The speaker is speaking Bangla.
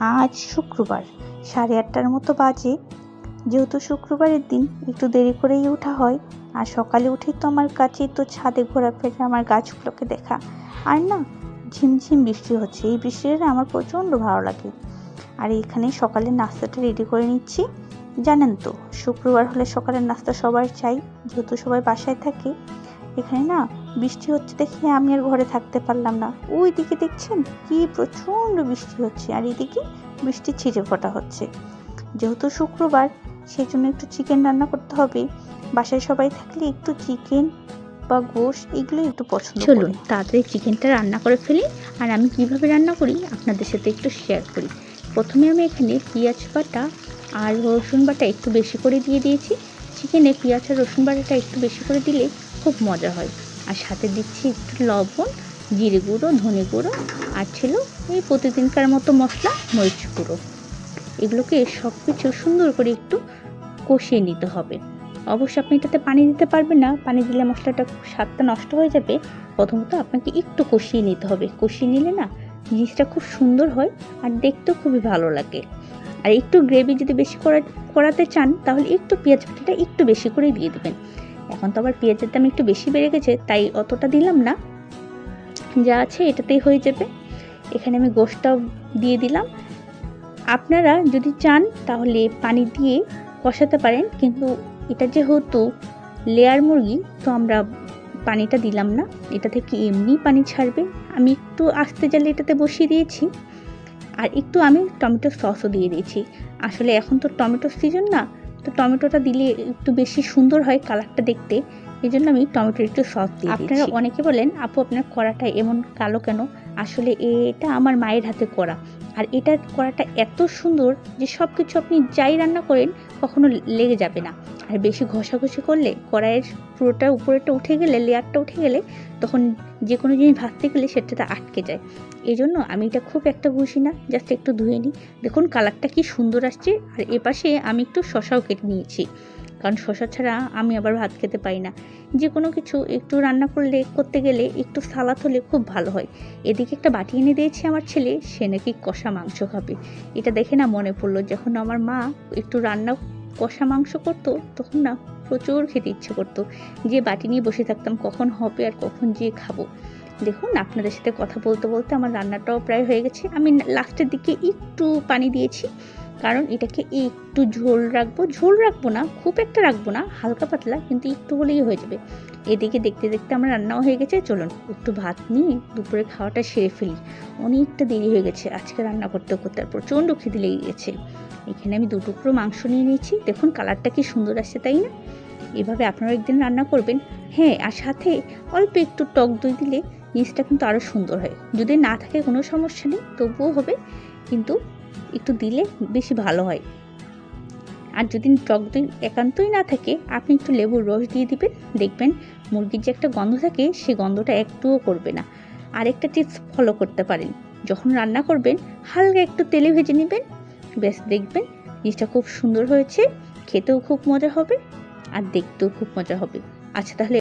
আজ শুক্রবার, সাড়ে আটটার মতো বাজে। যেহেতু শুক্রবারের দিন, একটু দেরি করেই ওঠা হয়। আর সকালে উঠেই তো আমার কাছে তো ছাদে ঘোরাফেরা আমার গাছগুলোকে দেখা। আর না, ঝিমঝিম বৃষ্টি হচ্ছে। এই বৃষ্টিটা আমার প্রচণ্ড ভালো লাগে। আর এখানে সকালের নাস্তাটা রেডি করে নিচ্ছি। জানেন তো, শুক্রবার হলে সকালের নাস্তা সবার চাই। যেহেতু সবাই বাসায় থাকে, এখানে না বৃষ্টি হচ্ছে দেখে আমি আর ঘরে থাকতে পারলাম না। ওই দিকে দেখছেন কি প্রচণ্ড বৃষ্টি হচ্ছে আর এদিকে বৃষ্টি ছিটে ফোটা হচ্ছে। যেহেতু শুক্রবার সেই জন্য একটু চিকেন রান্না করতে হবে। বাসায় সবাই থাকলে একটু চিকেন বা গোশ এগুলো একটু পছন্দ চলুন, তাড়াতাড়ি চিকেনটা রান্না করে ফেলি আর আমি কীভাবে রান্না করি আপনাদের সাথে একটু শেয়ার করি। প্রথমে আমি এখানে পেঁয়াজ বাটা আর রসুন বাটা একটু বেশি করে দিয়ে দিয়েছি। চিকেনে পেঁয়াজ আর রসুন বাটাটা একটু বেশি করে দিলে খুব মজা হয়। আর সাথে দিচ্ছি একটু লবণ, জিরে গুঁড়ো, ধনে গুঁড়ো, আর ছিল এই প্রতিদিনকার মতো মশলা, মরিচ গুঁড়ো। এগুলোকে সব কিছু সুন্দর করে একটু কষিয়ে নিতে হবে। অবশ্যই আপনি এটাতে পানি দিতে পারবেন না, পানি দিলে মশলাটা স্বাদটা নষ্ট হয়ে যাবে। প্রথমত আপনাকে একটু কষিয়ে নিতে হবে। কষিয়ে নিলে না জিনিসটা খুব সুন্দর হয় আর দেখতেও খুবই ভালো লাগে। আর একটু গ্রেভি যদি বেশি করা, করাতে চান, তাহলে একটু পেঁয়াজ বাটাটা একটু বেশি করেই দিয়ে দেবেন। এখন তো আবার পেঁয়াজের দাম একটু বেশি বেড়ে গেছে, তাই অতটা দিলাম না। যা আছে এটাতেই হয়ে যাবে। এখানে আমি গোশটাও দিয়ে দিলাম। আপনারা যদি চান তাহলে পানি দিয়ে কষাতে পারেন, কিন্তু এটা যেহেতু লেয়ার মুরগি, তো আমরা পানিটা দিলাম না। এটা থেকে এমনি পানি ছাড়বে। আমি একটু আস্তে জালে এটাতে বসিয়ে দিয়েছি। আর একটু আমি টমেটো সসও দিয়ে দিয়েছি। আসলে এখন তো টমেটোর সিজন না তো টমেটোটা দিলে একটু বেশি সুন্দর হয় কালারটা দেখতে। এই জন্য আমি টমেটোর একটু সস দিই আপনারা অনেকে বলেন আপু আপনার কড়াটা এমন কালো কেন? আসলে এটা আমার মায়ের হাতে করা। আর এটা করাটা এত সুন্দর যে সব কিছু আপনি যাই রান্না করেন, কখনো লেগে যাবে না। আর বেশি ঘষাঘষি করলে, কড়াইয়ের পুরোটা উপরেটা উঠে গেলে, লেয়ারটা উঠে গেলে, তখন যে কোনো জিনিস ভাজতে গেলে সেটাতে আটকে যায়। এই জন্য আমি এটা খুব একটা ঘষি না, জাস্ট একটু ধুয়ে নিই। দেখুন, কালারটা কি সুন্দর আসছে। আর এপাশে আমি একটু শশাও কেটে নিয়েছি। কারণ শশা ছাড়া আমি আবার ভাত খেতে পাই না। যে কোনো কিছু একটু রান্না করলে, করতে গেলে একটু সালাদ হলে খুব ভালো হয়। এদিকে একটা বাটি এনে দিয়েছি আমার ছেলে, সে নাকি কষা মাংস খাবে। এটা দেখে না মনে পড়ল, যখন আমার মা একটু রান্না কষা মাংস করতো, তখন না প্রচুর খেতে ইচ্ছে করতো। যে বাটি নিয়ে বসে থাকতাম, কখন হবে আর কখন যেয়ে খাব। দেখুন, আপনাদের সাথে কথা বলতে বলতে আমার রান্নাটাও প্রায় হয়ে গেছে। আমি লাস্টের দিকে একটু পানি দিয়েছি। কারণ এটাকে একটু ঝোল রাখব। ঝোল রাখব না, খুব একটা রাখব না, হালকা পাতলা, কিন্তু একটু হলেই হয়ে যাবে। এদিকে দেখতে দেখতে আমার রান্নাও হয়ে গেছে। চলুন, একটু ভাত নিয়ে দুপুরে খাওয়াটা সেরে ফেলি। অনেকটা দেরি হয়ে গেছে আজকে রান্না করতে করতে, আর প্রচণ্ড খিদে লেগে গেছে। এখানে আমি দুটুকরো মাংস নিয়ে নিয়েছি। দেখুন, কালারটা কি সুন্দর আসছে, তাই না? এভাবে আপনারা একদিন রান্না করবেন। হ্যাঁ আর সাথে অল্প একটু টক দই দিলে জিনিসটা কিন্তু আরও সুন্দর হয়। যদি না থাকে কোনো সমস্যা নেই, তবুও হবে। কিন্তু একটু দিলে বেশি ভালো হয়। আর যদি টক দই একান্তই না থাকে, আপনি একটু লেবুর রস দিয়ে দিবেন। দেখবেন মুরগির যে একটা গন্ধ থাকে, সেই গন্ধটা একটুও করবে না। আরেকটা টিপস ফলো করতে পারেন। যখন রান্না করবেন, হালকা একটু তেলে ভেজে নেবেন। ব্যাস, দেখবেন জিনিসটা খুব সুন্দর হয়েছে। খেতেও খুব মজা হবে আর দেখতেও খুব মজা হবে। আচ্ছা তাহলে